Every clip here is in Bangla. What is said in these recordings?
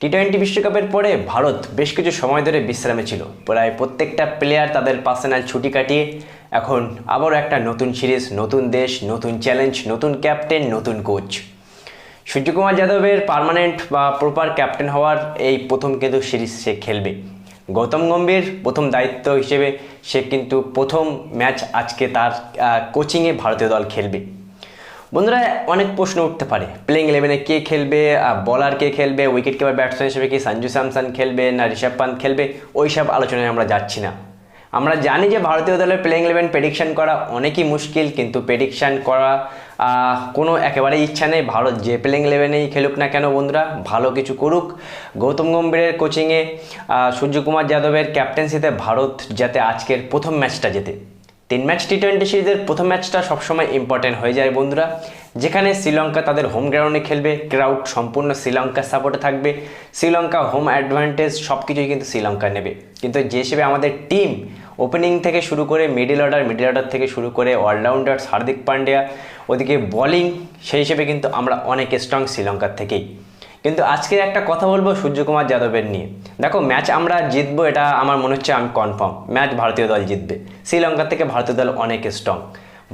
টি টোয়েন্টি বিশ্বকাপের পরে ভারত বেশ কিছু সময় ধরে বিশ্রামে ছিল। প্রায় প্রত্যেকটা প্লেয়ার তাদের পার্সোনাল ছুটি কাটিয়ে এখন আবারও একটা নতুন সিরিজ নতুন দেশ, নতুন চ্যালেঞ্জ নতুন ক্যাপ্টেন নতুন কোচ সূর্যকুমার যাদবের পার্মানেন্ট বা প্রপার ক্যাপ্টেন হওয়ার এই প্রথম কিন্তু সিরিজ সে খেলবে। গৌতম গম্ভীর প্রথম দায়িত্ব হিসেবে সে কিন্তু প্রথম ম্যাচ আজকে তার কোচিংয়ে ভারতীয় দল খেলবে। বন্ধুরা, অনেক প্রশ্ন উঠতে পারে। প্লেইং ইলেভেনে কে খেলবে বলার কে খেলবে উইকেট কিপার ব্যাটসম্যান হিসেবে কি সঞ্জু স্যামসন খেলবে না ঋষভ পান্ত খেলবে ওই সব আলোচনায় আমরা যাচ্ছি না। আমরা জানি যে ভারতীয় দলের প্লেইং ইলেভেন প্রেডিকশন করা অনেকই মুশকিল, কিন্তু প্রেডিকশান করা কোনো একেবারেই ইচ্ছা নেই। ভারত যে প্লেইং ইলেভেনেই খেলুক না কেন বন্ধুরা, ভালো কিছু করুক। গৌতম গম্ভীরের কোচিংয়ে সূর্যকুমার যাদবের ক্যাপ্টেন্সিতে ভারত যাতে আজকের প্রথম ম্যাচটা জেতে। তিন ম্যাচ টি টোয়েন্টি সিরিজের প্রথম ম্যাচটা সবসময় ইম্পর্টেন্ট হয়ে যায় বন্ধুরা। যেখানে শ্রীলঙ্কা তাদের হোম গ্রাউন্ডে খেলবে ক্রাউড সম্পূর্ণ শ্রীলঙ্কার সাপোর্টে থাকবে। শ্রীলঙ্কা হোম অ্যাডভান্টেজ সব কিছুই কিন্তু শ্রীলঙ্কা নেবে। কিন্তু যে হিসেবে আমাদের টিম ওপেনিং থেকে শুরু করে মিডিল অর্ডার মিডিল অর্ডার থেকে শুরু করে অলরাউন্ডার হার্দিক পান্ডিয়া, ওদিকে বোলিং সেই হিসেবে কিন্তু আমরা অনেক স্ট্রং শ্রীলঙ্কার থেকেই। কিন্তু আজকে একটা কথা বলব সূর্যকুমার যাদবের নিয়ে। দেখো ম্যাচ আমরা জিতবো, এটা আমার মনে হচ্ছে আমি কনফার্ম ম্যাচ ভারতীয় দল জিতবে। শ্রীলঙ্কা থেকে ভারতীয় দল অনেক স্ট্রং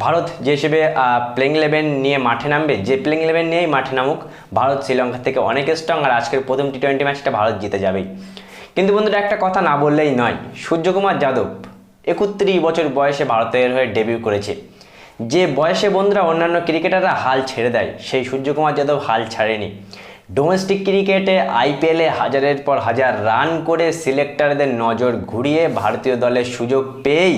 ভারত যে হিসেবে প্লেইং ইলেভেন নিয়ে মাঠে নামবে, যে প্লেইং ইলেভেন নিয়েই মাঠে নামুক, ভারত শ্রীলঙ্কা থেকে অনেক স্ট্রং আর আজকের প্রথম টি টোয়েন্টি ম্যাচটা ভারত জিতে যাবেই। কিন্তু বন্ধুরা, একটা কথা না বললেই নয়, সূর্যকুমার যাদব একত্রিশ বছর বয়সে ভারতের হয়ে ডেবিউ করেছে। যে বয়সে বন্ধুরা অন্যান্য ক্রিকেটাররা হাল ছেড়ে দেয়, সেই সূর্যকুমার যাদব হাল ছাড়েনি। ডোমেস্টিক ক্রিকেটে আইপিএলে হাজারের পর হাজার রান করে সিলেক্টারদের নজর ঘুরিয়ে ভারতীয় দলের সুযোগ পেয়েই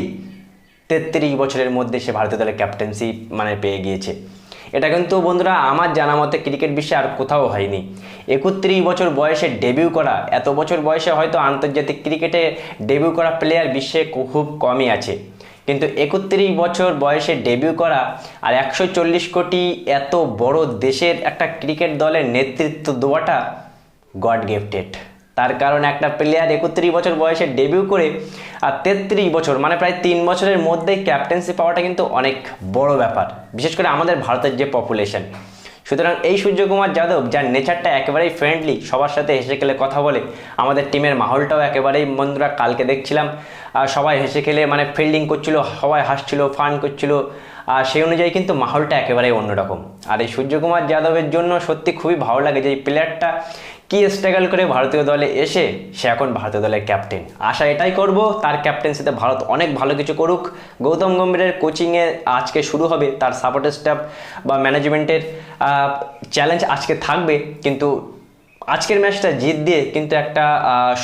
তেত্রিশ বছরের মধ্যে সে ভারতীয় দলের ক্যাপ্টেন্সি মানে পেয়ে গিয়েছে। এটা কিন্তু বন্ধুরা আমার জানা মতে ক্রিকেট বিশ্বে আর কোথাও হয়নি। একত্রিশ বছর বয়সে ডেবিউ করা, এত বছর বয়সে হয়তো আন্তর্জাতিক ক্রিকেটে ডেবিউ করা প্লেয়ার বিশ্বে খুব কমই আছে। কিন্তু একত্রিশ বছর বয়সে ডেবিউ করা আর একশো চল্লিশ কোটি এত বড় দেশের একটা ক্রিকেট দলের নেতৃত্ব দেওয়াটা গড গিফটেড তার কারণ একটা প্লেয়ার একত্রিশ বছর বয়সে ডেবিউ করে আর তেত্রিশ বছর মানে প্রায় তিন বছরের মধ্যে ক্যাপ্টেন্সি পাওয়াটা কিন্তু অনেক বড় ব্যাপার। বিশেষ করে আমাদের ভারতের যে পপুলেশন সুতরাং এই সূর্যকুমার যাদব, যার নেচারটা একেবারেই ফ্রেন্ডলি সবার সাথে হেসে খেলে কথা বলে, আমাদের টিমের মাহলটাও একেবারেই বন্ধুরা কালকে দেখছিলাম। সবাই হেসে খেলে মানে ফিল্ডিং করছিল, সবাই হাসছিল ফান করছিল। আর সেই অনুযায়ী কিন্তু মাহলটা একেবারেই অন্যরকম। আর এই সূর্যকুমার যাদবের জন্য সত্যি খুবই ভালো লাগে যে এই প্লেয়ারটা কি স্ট্রাগল করে ভারতীয় দলে এসে সে এখন ভারতীয় দলের ক্যাপ্টেন আশা এটাই করব, তার ক্যাপ্টেন্সিতে ভারত অনেক ভালো কিছু করুক। গৌতম গম্ভীরের কোচিংয়ে আজকে শুরু হবে, তার সাপোর্ট স্টাফ বা ম্যানেজমেন্টের চ্যালেঞ্জ আজকে থাকবে, কিন্তু আজকের ম্যাচটা জিত দিয়ে কিন্তু একটা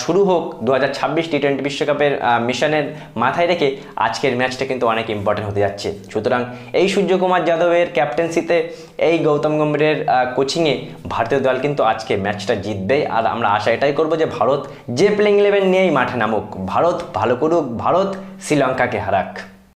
শুরু হোক দু হাজার ছাব্বিশ টি টোয়েন্টি বিশ্বকাপের মিশনের মাথায় রেখে আজকের ম্যাচটা কিন্তু অনেক ইম্পর্টেন্ট হতে যাচ্ছে। সুতরাং এই সূর্যকুমার যাদবের ক্যাপ্টেন্সিতে এই গৌতম গম্ভীরের কোচিংয়ে ভারতীয় দল কিন্তু আজকে ম্যাচটা জিতবে। আর আমরা আশা এটাই করব যে ভারত যে প্লেইং ইলেভেন নিয়েই মাঠে নামুক। ভারত ভালো করুক, ভারত শ্রীলঙ্কাকে হারাক।